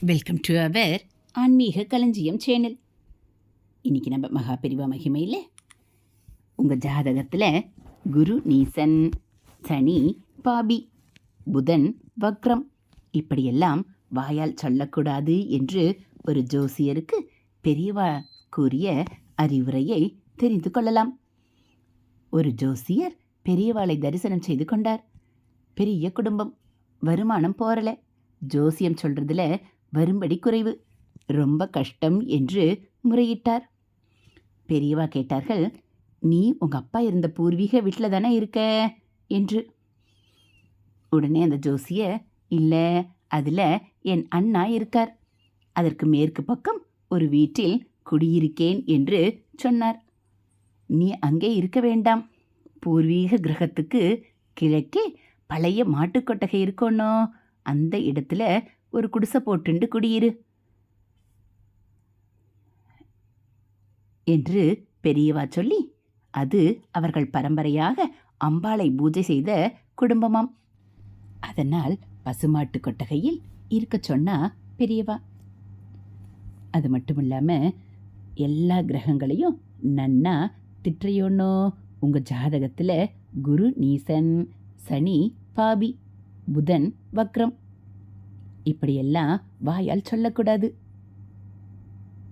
Welcome to our ஆன்மீக களஞ்சியம் channel இன்றைக்கி நம்ம மகா பெரிவா மகிமையில் உங்கள் ஜாதகத்தில் குரு நீசன் சனி பாபி புதன் வக்ரம் இப்படியெல்லாம் வாயால் சொல்லக்கூடாது என்று ஒரு ஜோசியருக்கு பெரியவா கூறிய அறிவுரையை தெரிந்து கொள்ளலாம். ஒரு ஜோசியர் பெரியவாளை தரிசனம் செய்து கொண்டார். பெரிய குடும்பம் வருமானம் போரல ஜோசியம் சொல்றதுல வரும்படி குறைவு. ரொம்ப கஷ்டம் என்று முறையிட்டார். பெரியவா கேட்டார்கள் நீ உங்கள் அப்பா இருந்த பூர்வீக வீட்டில் தானே இருக்க? என்று. உடனே அந்த ஜோசிய இல்லை அதில் என் அண்ணா இருக்கார். அதற்கு மேற்கு பக்கம் ஒரு வீட்டில் குடியிருக்கேன் என்று சொன்னார். நீ அங்கே இருக்க வேண்டாம். பூர்வீக கிரகத்துக்கு கிழக்கே பழைய மாட்டுக்கொட்டகை இருக்கோனோ அந்த இடத்துல ஒரு குடிசை போட்டுண்டு குடியிரு. என்று பெரியவா சொல்லி அது அவர்கள் பரம்பரையாக அம்பாளை பூஜை செய்த குடும்பமாம். அதனால் பசுமாட்டு கொட்டகையில் இருக்க சொன்னா பெரியவா. அது மட்டும் இல்லாமல் எல்லா கிரகங்களையும் நன்னா திட்டையோன்னோ உங்கள் ஜாதகத்தில் குரு நீசன் சனி பாபி புதன் வக்ரம் இப்படியெல்லாம் வாயால் சொல்லக்கூடாது.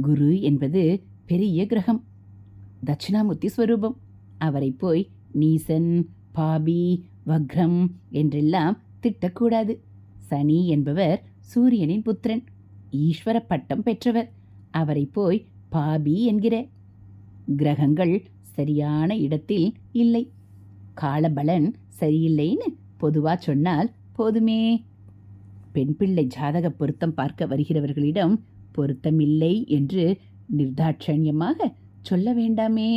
குரு என்பது பெரிய கிரகம் தட்சிணாமூர்த்தி ஸ்வரூபம். அவரை போய் நீசன் பாபி வக்ரம் என்றெல்லாம் திட்டக்கூடாது. சனி என்பவர் சூரியனின் புத்திரன் ஈஸ்வர பட்டம் பெற்றவர். அவரை போய் பாபி என்கிற கிரகங்கள் சரியான இடத்தில் இல்லை. காலபலன் சரியில்லைன்னு பொதுவாக சொன்னால் போதுமே. பெண் பிள்ளை ஜாதக பொருத்தம் பார்க்க வருகிறவர்களிடம் பொருத்தமில்லை என்று நிர்தாட்சண்யமாக சொல்ல வேண்டாமே.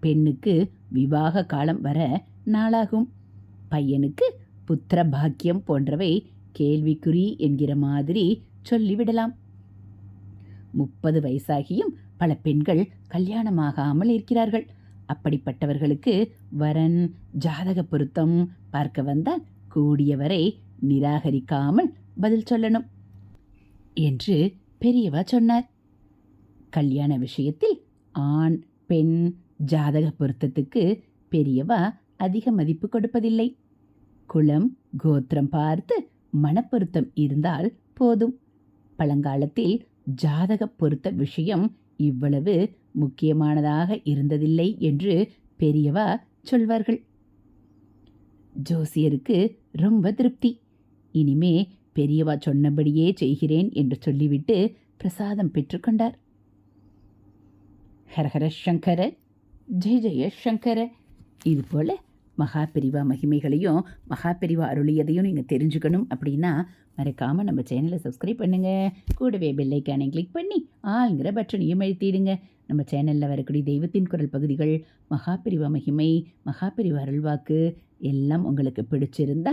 பெண்ணுக்கு விவாக காலம் வர நாளாகும். பையனுக்கு புத்திர பாக்கியம் போன்றவை கேள்விக்குறி என்கிற மாதிரி சொல்லிவிடலாம். முப்பது வயசாகியும் பல பெண்கள் கல்யாணமாகாமல் இருக்கிறார்கள். அப்படிப்பட்டவர்களுக்கு வரன் ஜாதக பொருத்தம் பார்க்க வந்தால் கூடியவரை நிராகரிக்காமல் பதில் சொல்லணும் என்று பெரியவா சொன்னார். கல்யாண விஷயத்தில் ஆண் பெண் ஜாதக பொருத்தத்துக்கு பெரியவா அதிக மதிப்பு கொடுப்பதில்லை. குலம் கோத்திரம் பார்த்து மனப்பொருத்தம் இருந்தால் போதும். பழங்காலத்தில் ஜாதக பொருத்த விஷயம் இவ்வளவு முக்கியமானதாக இருந்ததில்லை என்று பெரியவா சொல்வார்கள். ஜோசியருக்கு ரொம்ப திருப்தி. இனிமே பெரியவா சொன்னபடியே செய்கிறேன் என்று சொல்லிவிட்டு பிரசாதம் பெற்றுக்கொண்டார் ஹரஹர சங்கர ஜெய ஜெய சங்கர. இது போல் மகாபெரிவா மகிமைகளையும் மகாபெரிவா அருளியதையும் நீங்கள் தெரிஞ்சுக்கணும் அப்படின்னா மறக்காமல் நம்ம சேனலை சப்ஸ்கிரைப் பண்ணுங்கள் கூடவே பெல்லைக்கானை கிளிக் பண்ணி ஆளுங்கிற பட்டனையும் அழுத்திடுங்க. நம்ம சேனலில் வரக்கூடிய தெய்வத்தின் குரல் பகுதிகள் மகாபெரிவா மகிமை மகாபெரிவா அருள்வாக்கு எல்லாம் உங்களுக்கு பிடிச்சிருந்தா